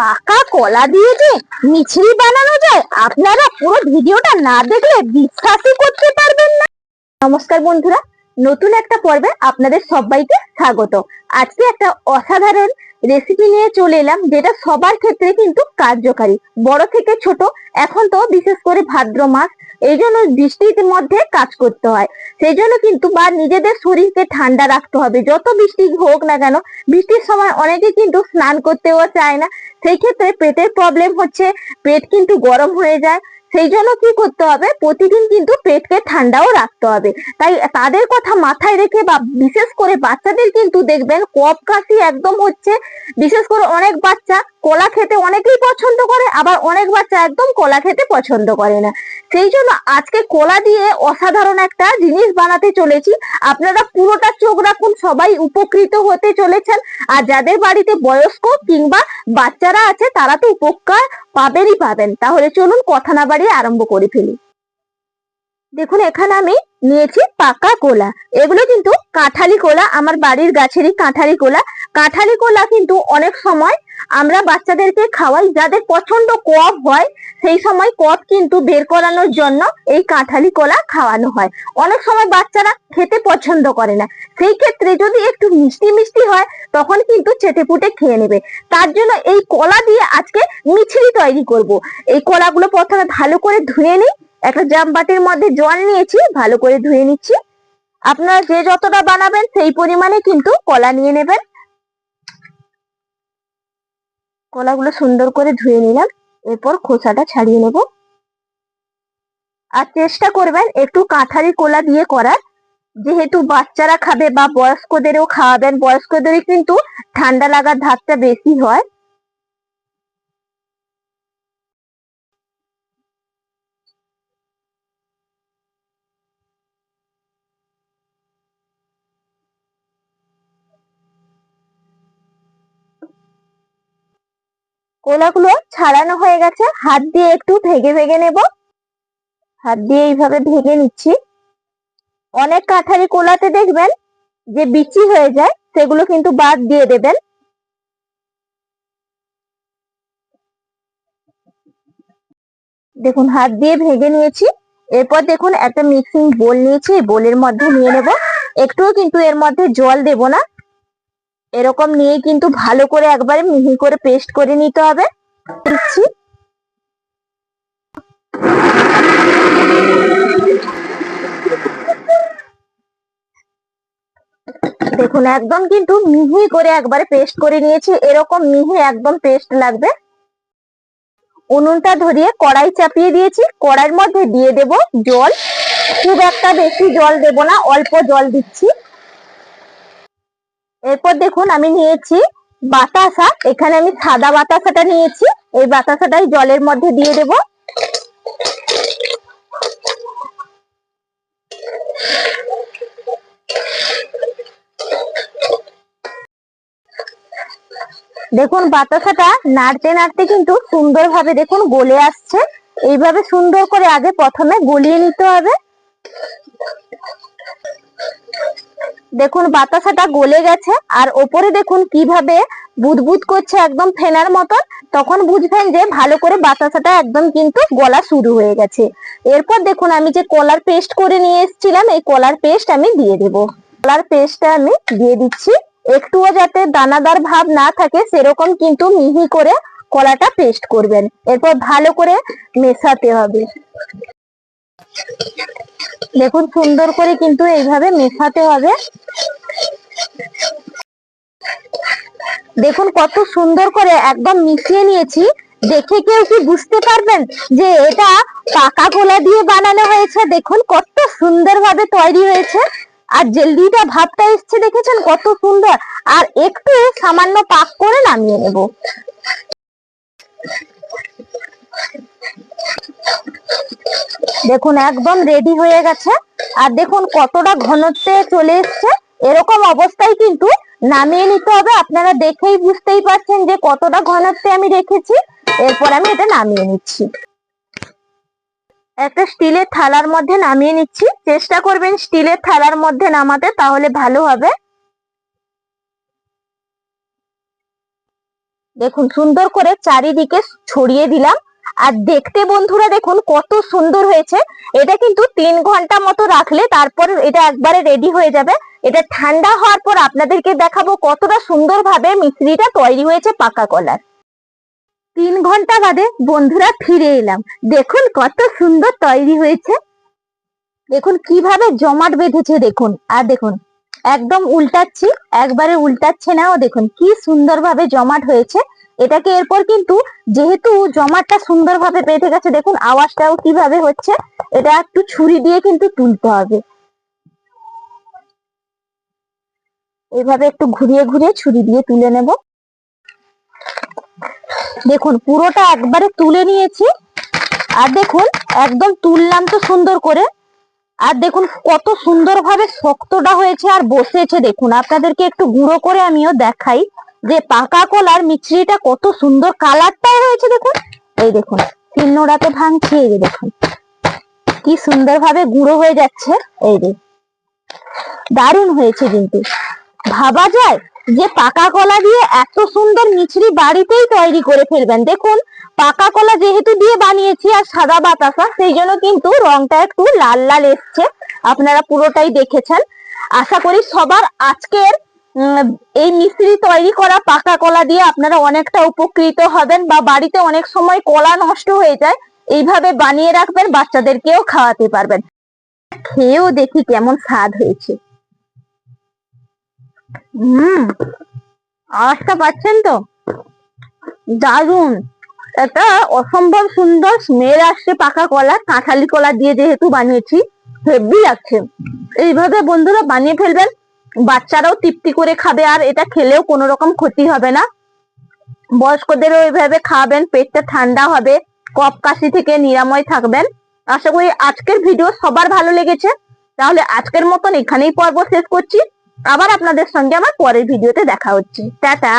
পাকা কলা দিয়ে যে মিছরি বানানো যায়, আপনারা পুরো ভিডিওটা না দেখলে বিশ্বাসই করতে পারবেন না। নমস্কার বন্ধুরা। নতুন একটা পর্বে আপনাদের সবাইকে স্বাগত। আজকে একটা অসাধারণ রেসিপি নিয়ে চলে এলাম, যেটা সবার ক্ষেত্রে কিন্তু কার্যকারী। বড় থেকে ছোট, এখন তো বিশেষ করে ভাদ্র মাস, এই জন্য বৃষ্টির মধ্যে কাজ করতে হয়। সেই জন্য কিন্তু বা নিজেদের শরীরকে ঠান্ডা রাখতে হবে। যত বৃষ্টি হোক না কেন, বৃষ্টির সময় অনেকে কিন্তু স্নান করতেও চায় না। সেই ক্ষেত্রে পেটের প্রবলেম হচ্ছে, পেট কিন্তু গরম হয়ে যায়। সেই জন্য কি করতে হবে? প্রতিদিন কিন্তু পেটকে ঠান্ডাও রাখতে হবে। তাই তাদের কথা মাথায় রেখে বা বিশেষ করে বাচ্চাদের কিন্তু দেখবেন কফ কাশি একদম হচ্ছে, বিশেষ করে অনেক বাচ্চা কলা খেতে অনেকেই পছন্দ করে, আবার অনেক বাচ্চা একদম কলা খেতে পছন্দ করে না। সেই জন্য আজকে কলা দিয়ে অসাধারণ একটা জিনিস বানাতে চলেছি। আপনারা পুরোটা চোখ রাখুন, সবাই উপকৃত হতে চলেছেন। আর যাদের বাড়িতে বয়স্ক কিংবা বাচ্চারা আছে, তারা তো উপকার পাবেনই পাবেন। তাহলে চলুন কথা না বাড়িয়ে আরম্ভ করে ফেলি। দেখুন এখানে আমি নিয়েছি পাকা কোলা। এগুলো কিন্তু কাঁঠালি কোলা, আমার বাড়ির গাছেরই কাঁঠালি কোলা। কাঁঠালি কোলা কিন্তু অনেক সময় আমরা বাচ্চাদেরকে খাওয়াই, যাদের প্রচণ্ড কফ হয়, সেই সময় কফ কিন্তু বের করানোর জন্য এই কাঁঠালি কলা খাওয়ানো হয়। অনেক সময় বাচ্চারা খেতে পছন্দ করে না। সেই ক্ষেত্রে যদি একটু মিষ্টি মিষ্টি হয়, তখন কিন্তু চেটে পুটে খেয়ে নেবে। তার জন্য এই কলা দিয়ে আজকে মিছরি তৈরি করব। এই কলাগুলো প্রথমে ভালো করে ধুয়ে নিই। একটা জাম বাটির মধ্যে জল নিয়েছি, ভালো করে ধুয়ে নিচ্ছি। আপনারা যে যতটা বানাবেন সেই পরিমাণে কিন্তু কলা নিয়ে নেবেন। কলাগুলো সুন্দর করে ধুয়ে নিলাম, এরপর খোসাটা ছাড়িয়ে নেব। আর চেষ্টা করবেন একটু কাঁঠালি কোলা দিয়ে করার। যেহেতু বাচ্চারা খাবে বা বয়স্কদেরও খাওয়াবেন, বয়স্কদেরই কিন্তু ঠান্ডা লাগার ধাপটা বেশি হয়। কোলাগুলো ছাড়ানো হয়ে গেছে। হাত দিয়ে একটু ভেগে ভেগে নেব। হাত দিয়ে এইভাবে ভেঙে নিচ্ছি। অনেক কাঠারি কোলাতে দেখবেন যে বিচি হয়ে যায়, সেগুলো কিন্তু বাদ দিয়ে দেবেন। দেখুন, হাত দিয়ে ভেঙে নিয়েছি। এরপর দেখুন, একটা মিক্সিং বোল নিয়েছি। বোলের মধ্যে নিয়ে নেব। একটুও কিন্তু এর মধ্যে জল দেব না। এরকম নিয়ে কিন্তু ভালো করে একবারে মিহি করে পেস্ট করে নিতে হবে। দিচ্ছি। দেখুন, একদম কিন্তু মিহি করে একবারে পেস্ট করে নিয়েছি। এরকম মিহি একদম পেস্ট লাগবে। উনুনটা ধরিয়ে কড়াই চাপিয়ে দিয়েছি। কড়াইয়ের মধ্যে দিয়ে দেব জল। খুব একটা বেশি জল দেব না, অল্প জল দিচ্ছি। এরপর দেখুন আমি নিয়েছি বাতাসা। এখানে আমি সাদা বাতাসাটা নিয়েছি। এই বাতাসাটাই জলের মধ্যে দিয়ে দেব। দেখুন বাতাসাটা নাড়তে নাড়তে কিন্তু সুন্দরভাবে দেখুন গলে আসছে। এইভাবে সুন্দর করে আগে প্রথমে গলিয়ে নিতে হবে। দেখুন, বাতাসাটা গলে গেছে, আর ওপরে দেখুন কীভাবে বুদবুদ করছে একদম ফেনার মতন, তখন বুঝবেন যে ভালো করে বাতাসাটা একদম কিন্তু গলা শুরু হয়ে গেছে। এরপর দেখুন, আমি যে কলার পেস্ট করে নিয়ে এসেছিলাম, এই কলার পেস্ট আমি দিয়ে দেব। কলার পেস্টটা আমি দিয়ে দিচ্ছি। একটুও যাতে দানাদার ভাব না থাকে, সেরকম কিন্তু মিহি করে কলাটা পেস্ট করবেন। এরপর ভালো করে মেশাতে হবে। দেখুন, সুন্দর করে কিন্তু এইভাবে মেশাতে হবে। দেখুন, কত সুন্দর করে একদম মিশিয়ে নিয়েছি। দেখে কেউ কি বুঝতে পারবেন যে এটা পাকা গোলা দিয়ে বানানো হয়েছে? দেখুন, কত সুন্দর ভাবে তৈরি হয়েছে। আর জেলদিটা ভাবটা এসছে, দেখেছেন? কত সুন্দর। আর একটু সামান্য পাক করে নামিয়ে নেব। দেখুন, একদম রেডি হয়ে গেছে। আর দেখুন, কতটা ঘনত্বে চলে এসছে। এরকম অবস্থায় কিন্তু নামিয়ে নিতে হবে। আপনারা দেখেই বুঝতেই পারছেন যে কতটা ঘনত্বে আমি রেখেছি। এরপর আমি এটা নামিয়ে নিচ্ছি। একটা স্টিলের থালার মধ্যে নামিয়ে নিচ্ছি। চেষ্টা করবেন স্টিলের থালার মধ্যে নামাতে, তাহলে ভালো হবে। দেখুন, সুন্দর করে চারিদিকে ছড়িয়ে দিলাম। আর দেখতে বন্ধুরা দেখুন কত সুন্দর হয়েছে। এটা কিন্তু তিন ঘণ্টা মতো রাখলে তারপর এটা একবারে রেডি হয়ে যাবে। এটা ঠান্ডা হওয়ার পর আপনাদেরকে দেখাবো কতটা সুন্দরভাবে মিশ্রিটা তৈরি হয়েছে পাকা কলার। তিন ঘণ্টা বাদে বন্ধুরা ফিরে এলাম। দেখুন কত সুন্দর তৈরি হয়েছে। দেখুন কীভাবে জমাট বেঁধেছে দেখুন। আর দেখুন, একদম উল্টাচ্ছি, একবারে উল্টাচ্ছে না। ও দেখুন কি সুন্দরভাবে জমাট হয়েছে। এটাকে এরপর কিন্তু যেহেতু জমাটটা সুন্দরভাবে বেঁধে গেছে, দেখুন আওয়াজটাও কীভাবে হচ্ছে, এটা একটু ছুরি দিয়ে কিন্তু তুলতে হবে। এইভাবে একটু ঘুরিয়ে ঘুরিয়ে ছুরি দিয়ে তুলে নেব। দেখুন, পুরোটা একবারে তুলে নিয়েছি। আর দেখুন, একদম তুললাম তো সুন্দর করে। আর দেখুন, কত সুন্দরভাবে শক্তটা হয়েছে আর বসেছে। দেখুন, আপনাদেরকে একটু গুঁড়ো করে আমিও দেখাই। যে পাকা কলার মিছরিটা কত সুন্দর কালারটাই হয়েছে দেখুন। এই দেখুন শিলনোড়াতে ভাঙছে, এই যে দেখুন। কি সুন্দরভাবে গুঁড়ো হয়ে যাচ্ছে, এই যে। দারুণ হয়েছে কিন্তু। ভাবা যায় যে পাকা কলা দিয়ে এত সুন্দর মিছরি বাড়িতেই তৈরি করে ফেলবেন। দেখুন, পাকা কলা যেহেতু দিয়ে বানিয়েছি আর সাদা বাতাসা, সেই জন্য কিন্তু রংটা একটু লাল লাল এসছে। আপনারা পুরোটাই দেখেছেন। আশা করি সবার আজকের এই মিস্ত্রি তৈরি করা পাকা কলা দিয়ে আপনারা অনেকটা উপকৃত হবেন বা বাড়িতে অনেক সময় কলা নষ্ট হয়ে যায়, এইভাবে বানিয়ে রাখবেন, বাচ্চাদেরকেও খাওয়াতে পারবেন। খেয়েও দেখি কেমন স্বাদ হয়েছে। হুম, আওয়াজটা পাচ্ছেন তো? দারুণ! এটা অসম্ভব সুন্দর স্মেল আসছে পাকা কলা, কাঁঠালি কলা দিয়ে যেহেতু বানিয়েছি, হেভি লাগছে। এইভাবে বন্ধুরা বানিয়ে ফেলবেন বাচ্চারাও তৃপ্তি করে খাবে আর এটা খেলেও কোনো রকম ক্ষতি হবে না। বয়স্কদেরও এইভাবে খাবেন, পেটটা ঠান্ডা হবে কপ কাশি থেকে নিরাময় থাকবেন। আশা করি আজকের ভিডিও সবার ভালো লেগেছে। তাহলে আজকের মতন এখানেই পর্ব শেষ করছি। আবার আপনাদের সঙ্গে আমার পরের ভিডিওতে দেখা হচ্ছে। টাটা!